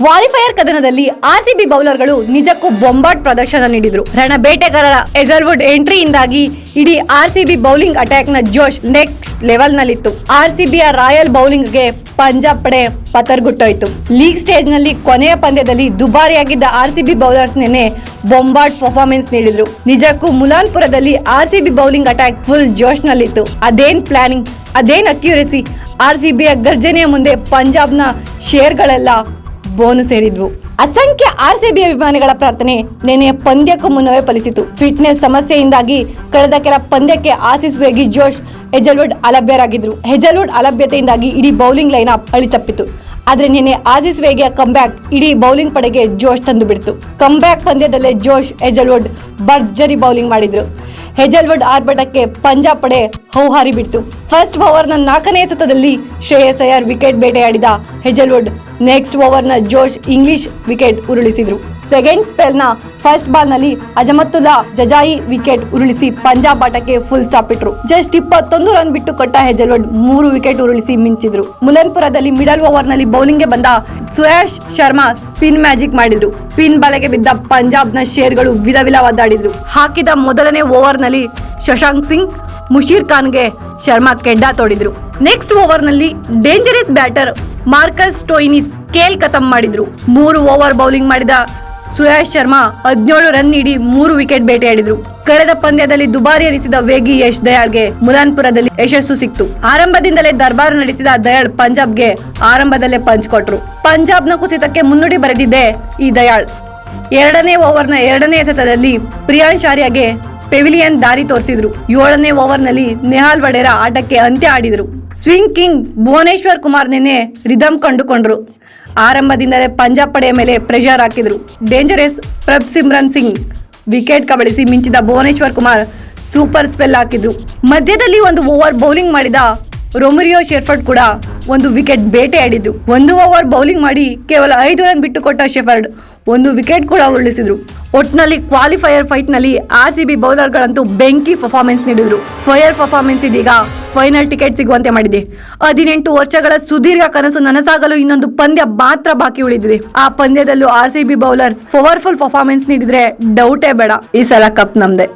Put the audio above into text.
Qualifier ಕದನದಲ್ಲಿ RCB ಬೌಲರ್ಗಳು ನಿಜಕ್ಕೂ ಬೊಂಬಾಟ್ ಪ್ರದರ್ಶನ ನೀಡಿದ್ರು. ರಣ ಬೇಟೆಗಾರರ ಎಜಲ್ವುಡ್ ಎಂಟ್ರಿಯಿಂದಾಗಿ ಇಡೀ ಆರ್ಸಿಬಿ ಬೌಲಿಂಗ್ ಅಟ್ಯಾಕ್ನ ಜೋಶ್ ನೆಕ್ಸ್ಟ್ ಲೆವೆಲ್ ನಲ್ಲಿತ್ತು. ಆರ್ಸಿಬಿಯ ರಾಯಲ್ ಬೌಲಿಂಗ್ಗೆ ಪಂಜಾಬ್ ಪಡೆ ಪತರ್ಗುಟ್ಟೋಯ್ತು. ಲೀಗ್ ಸ್ಟೇಜ್ನಲ್ಲಿ ಕೊನೆಯ ಪಂದ್ಯದಲ್ಲಿ ದುಬಾರಿಯಾಗಿದ್ದ ಆರ್ಸಿಬಿ ಬೌಲರ್ಸ್ ನೆನೆ ಬೊಂಬಾಟ್ ಪರ್ಫಾರ್ಮೆನ್ಸ್ ನೀಡಿದ್ರು. ನಿಜಕ್ಕೂ ಮುಲಾನ್ಪುರದಲ್ಲಿ ಆರ್ಸಿಬಿ ಬೌಲಿಂಗ್ ಅಟ್ಯಾಕ್ ಫುಲ್ ಜೋಶ್ ನಲ್ಲಿತ್ತು. ಅದೇನ್ ಪ್ಲಾನಿಂಗ್ ಅದೇನ್ ಅಕ್ಯುರೆಸಿ ಆರ್ಸಿಬಿಯ ಗರ್ಜನೆಯ ಮುಂದೆ ಪಂಜಾಬ್ನ ಶೇರ್ಗಳೆಲ್ಲ ಬೋನು ಸೇರಿದ್ವು. ಅಸಂಖ್ಯ ಆರ್ಸಿಬಿ ಅಭಿಮಾನಿಗಳ ಪ್ರಾರ್ಥನೆ ನೆನೆಯ ಪಂದ್ಯಕ್ಕೂ ಮುನ್ನವೇ ಫಲಿಸಿತು. ಫಿಟ್ನೆಸ್ ಸಮಸ್ಯೆಯಿಂದಾಗಿ ಕಳೆದ ಕೆಲ ಪಂದ್ಯಕ್ಕೆ ಆಸಿಸ್ ವೇಗಿ ಜೋಶ್ ಹೆಜಲ್ವುಡ್ ಅಲಭ್ಯರಾಗಿದ್ರು. ಹೆಜಲ್ವುಡ್ ಅಲಭ್ಯತೆಯಿಂದಾಗಿ ಇಡೀ ಬೌಲಿಂಗ್ ಲೈನ್ ಅಪ್ ಅಳಿತಪ್ಪಿತು. ಆದ್ರೆ ನಿನ್ನೆ ಆಸಿಸ್ ವೇಗಿಯ ಕಂಬ್ಯಾಕ್ ಇಡೀ ಬೌಲಿಂಗ್ ಪಡೆಗೆ ಜೋಶ್ ತಂದು ಬಿಡ್ತು ಕಂಬ್ಯಾಕ್ ಪಂದ್ಯದಲ್ಲೇ ಜೋಶ್ ಹೆಜಲ್ವುಡ್ ಭರ್ಜರಿ ಬೌಲಿಂಗ್ ಮಾಡಿದ್ರು. ಹೆಜಲ್ವುಡ್ ಆರ್ಭಟಕ್ಕೆ ಪಂಜಾಬ್ ಪಡೆ ಹೌಹಾರಿ ಬಿಡ್ತು ಫಸ್ಟ್ ಓವರ್ನ ನಾಲ್ಕನೇ ಸತದಲ್ಲಿ ಶ್ರೇಯಸ್ ಅಯ್ಯರ್ ವಿಕೆಟ್ ಬೇಟೆಯಾಡಿದ ಹೆಜಲ್ವುಡ್ ನೆಕ್ಸ್ಟ್ ಓವರ್ನ ಜೋಶ್ ಇಂಗ್ಲಿಷ್ ವಿಕೆಟ್ ಉರುಳಿಸಿದ್ರು. ಸೆಕೆಂಡ್ ಸ್ಪೆಲ್ನ ಫಸ್ಟ್ ಬಾಲ್ನಲ್ಲಿ ಅಜಮತ್ತುಲ್ಲಾ ಜಜಾಯಿ ವಿಕೆಟ್ ಉರುಳಿಸಿ ಪಂಜಾಬ್ ಆಟಕ್ಕೆ ಫುಲ್ ಸ್ಟಾಪ್ ಇಟ್ರು. ಜಸ್ಟ್ ಇಪ್ಪತ್ತೊಂದು ರನ್ ಬಿಟ್ಟು ಕೊಟ್ಟ ಹೆಜಲ್ವಡ್ ಮೂರು ವಿಕೆಟ್ ಉರುಳಿಸಿ ಮಿಂಚಿದ್ರು. ಮುಲನ್ಪುರದಲ್ಲಿ ಮಿಡಲ್ ಓವರ್ನಲ್ಲಿ ಬೌಲಿಂಗ್ಗೆ ಬಂದ ಸುಯಾಶ್ ಶರ್ಮಾ ಸ್ಪಿನ್ ಮ್ಯಾಜಿಕ್ ಮಾಡಿದ್ರು. ಪಿನ್ ಬಲೆಗೆ ಬಿದ್ದ ಪಂಜಾಬ್ನ ಶೇರ್ಗಳು ಗಳು ವಿಧ ಒದ್ದಾಡಿದ್ರು ಹಾಕಿದ ಮೊದಲನೇ ಓವರ್ನಲ್ಲಿ ಶಶಾಂಕ್ ಸಿಂಗ್ ಮುಷೀರ್ ಖಾನ್ಗೆ ಶರ್ಮಾ ಕೆಡ್ಡಾ ತೋಡಿದ್ರು. ನೆಕ್ಸ್ಟ್ ಓವರ್ನಲ್ಲಿ ಡೇಂಜರಸ್ ಬ್ಯಾಟರ್ ಮಾರ್ಕಸ್ ಟೋಯಿನಿಸ್ ಕೇಲ್ ಖತಮ್ ಮಾಡಿದ್ರು. ಮೂರು ಓವರ್ ಬೌಲಿಂಗ್ ಮಾಡಿದ ಸುಯಾಶ್ ಶರ್ಮಾ ಹದಿನೇಳು ರನ್ ನೀಡಿ ಮೂರು ವಿಕೆಟ್ ಬೇಟೆಯಾಡಿದ್ರು ಕಳೆದ ಪಂದ್ಯದಲ್ಲಿ ದುಬಾರಿ ಎನಿಸಿದ ವೇಗಿ ಯಶ್ ದಯಾಳ್ಗೆ ಮುಲಾನ್ಪುರದಲ್ಲಿ ಯಶಸ್ಸು ಸಿಕ್ತು. ಆರಂಭದಿಂದಲೇ ದರ್ಬಾರ್ ನಡೆಸಿದ ದಯಾಳ್ ಪಂಜಾಬ್ಗೆ ಆರಂಭದಲ್ಲೇ ಪಂಚ್ ಕೊಟ್ರು. ಪಂಜಾಬ್ನ ಕುಸಿತಕ್ಕೆ ಮುನ್ನುಡಿ ಬರೆದಿದ್ದೆ ಈ ದಯಾಳ್. ಎರಡನೇ ಓವರ್ನ ಎರಡನೇ ಎಸೆತದಲ್ಲಿ ಪ್ರಿಯಾಂಶ್ ಆರ್ಯಗೆ ಪೆವಿಲಿಯನ್ ದಾರಿ ತೋರಿಸಿದ್ರು. ಏಳನೇ ಓವರ್ನಲ್ಲಿ ನೆಹಾಲ್ ವಡೇರ ಆಟಕ್ಕೆ ಅಂತ್ಯ ಆಡಿದ್ರು. ಸ್ವಿಂಗ್ ಕಿಂಗ್ ಭುವನೇಶ್ವರ್ ಕುಮಾರ್ ನಿನ್ನೆ ರಿದಮ್ ಕಂಡುಕೊಂಡ್ರು. ಆರಂಭದಿಂದಲೇ ಪಂಜಾಬ್ ಪಡೆಯ ಮೇಲೆ ಪ್ರೆಷರ್ ಹಾಕಿದ್ರು. Dangerous Prabhsimran Singh wicket ಕಬಳಿಸಿ ಮಿಂಚಿದ ಭುವನೇಶ್ವರ್ ಕುಮಾರ್ ಸೂಪರ್ ಸ್ಪೆಲ್ ಹಾಕಿದ್ರು. ಮಧ್ಯದಲ್ಲಿ ಒಂದು ಓವರ್ ಬೌಲಿಂಗ್ ಮಾಡಿದ ರೊಮರಿಯೋ ಶೆಫರ್ಡ್ ಕೂಡ ಒಂದು ವಿಕೆಟ್ ಬೇಟೆಯಾಡಿದ್ರು ಒಂದು ಓವರ್ ಬೌಲಿಂಗ್ ಮಾಡಿ ಕೇವಲ ಐದು ರನ್ ಬಿಟ್ಟು ಕೊಟ್ಟ ಶೆಫರ್ಡ್ ಒಂದು ವಿಕೆಟ್ ಕೂಡ ಉರುಳಿಸಿದ್ರು. ಒಟ್ನಲ್ಲಿ ಕ್ವಾಲಿಫೈಯರ್ ಫೈಟ್ನಲ್ಲಿ ಆರ್ ಸಿ ಬಿ ಬೌಲರ್ಗಳಂತೂ ಬೆಂಕಿ ಪರ್ಫಾರ್ಮೆನ್ಸ್ ನೀಡಿದ್ರು. ಫೈರ್ ಪರ್ಫಾರ್ಮೆನ್ಸ್ ಇದೀಗ ಫೈನಲ್ ಟಿಕೆಟ್ ಸಿಗುವಂತೆ ಮಾಡಿದೆ. ಹದಿನೆಂಟು ವರ್ಷಗಳ ಸುದೀರ್ಘ ಕನಸು ನನಸಾಗಲು ಇನ್ನೊಂದು ಪಂದ್ಯ ಮಾತ್ರ ಬಾಕಿ ಉಳಿದಿದೆ. ಆ ಪಂದ್ಯದಲ್ಲೂ R C B bowlers powerful performance ನೀಡಿದ್ರೆ ಡೌಟೇ ಬೇಡ. ಈ ಸಲ ಕಪ್ ನಮ್ದೆ.